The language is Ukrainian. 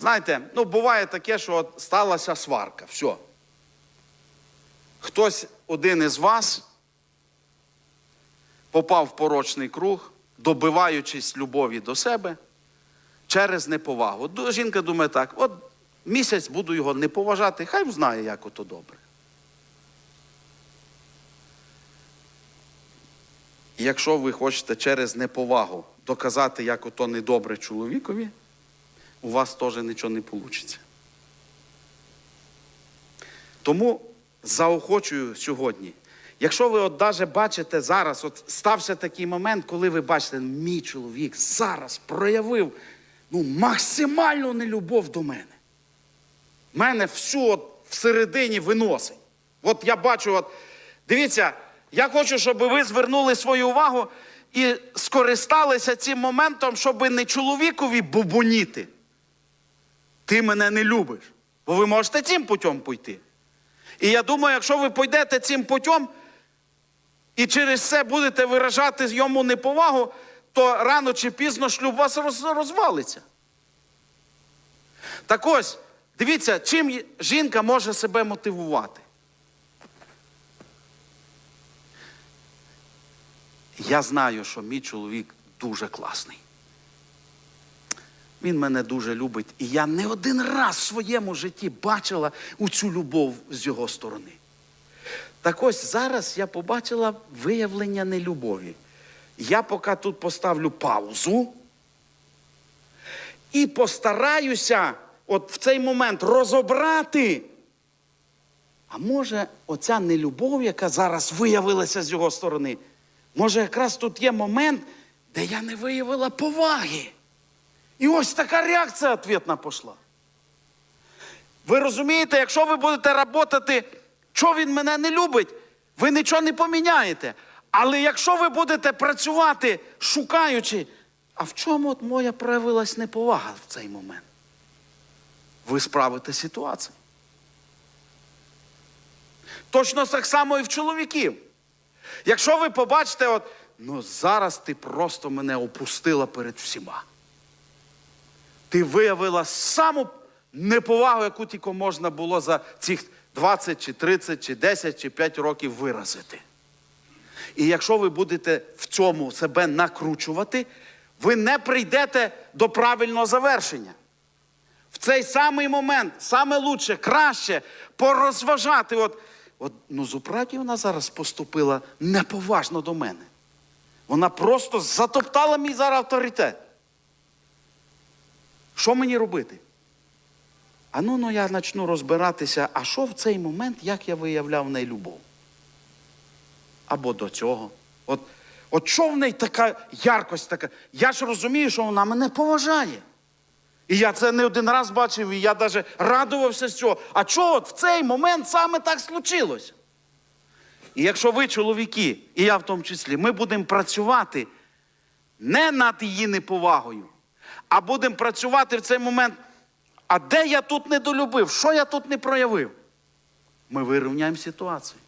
Знаєте, ну буває таке, що от сталася сварка. Все. Хтось один із вас попав в порочний круг, добиваючись любові до себе через неповагу. Жінка думає так: от місяць буду його не поважати, хай знає, як ото добре. Якщо ви хочете через неповагу доказати, як ото недобре чоловікові, у вас теж нічого не вийде. Тому заохочую сьогодні. Якщо ви от даже бачите зараз, от стався такий момент, коли ви бачите, мій чоловік зараз проявив ну, максимальну нелюбов до мене. Мене всю от всередині виносить. От я бачу, от, дивіться, я хочу, щоб ви звернули свою увагу і скористалися цим моментом, щоб не чоловікові бубоніти. Ти мене не любиш. Бо ви можете цим путем пойти. І я думаю, якщо ви пойдете цим путем і через це будете виражати йому неповагу, то рано чи пізно шлюб вас розвалиться. Так ось, дивіться, чим жінка може себе мотивувати. Я знаю, що мій чоловік дуже класний. Він мене дуже любить. І я не один раз в своєму житті бачила у цю любов з його сторони. Так ось зараз я побачила виявлення нелюбові. Я поки тут поставлю паузу і постараюся от в цей момент розобрати. А може, оця нелюбов, яка зараз виявилася з його сторони, може, якраз тут є момент, де я не виявила поваги. І ось така реакція відповідна пішла. Ви розумієте, якщо ви будете працювати, що він мене не любить, ви нічого не поміняєте. Але якщо ви будете працювати, шукаючи, а в чому от моя проявилась неповага в цей момент? Ви справите ситуацію. Точно так само і в чоловіків. Якщо ви побачите, от, ну зараз ти просто мене опустила перед всіма. Ти виявила саму неповагу, яку тільки можна було за цих 20 чи 30 чи 10 чи 5 років виразити. І якщо ви будете в цьому себе накручувати, ви не прийдете до правильного завершення. В цей самий момент саме лучше, краще порозважати. От, от ну, Зупраті вона зараз поступила неповажно до мене. Вона просто затоптала мій зараз авторитет. Що мені робити? А ну, ну я почну розбиратися, а що в цей момент, як я виявляв в неї любов? Або до цього. От, от що в неї така яркость така? Я ж розумію, що вона мене поважає. І я це не один раз бачив, і я навіть радувався з цього. А чого в цей момент саме так случилося? І якщо ви, чоловіки, і я в тому числі, ми будемо працювати не над її неповагою, а будемо працювати в цей момент. А де я тут недолюбив? Що я тут не проявив? Ми вирівняємо ситуацію.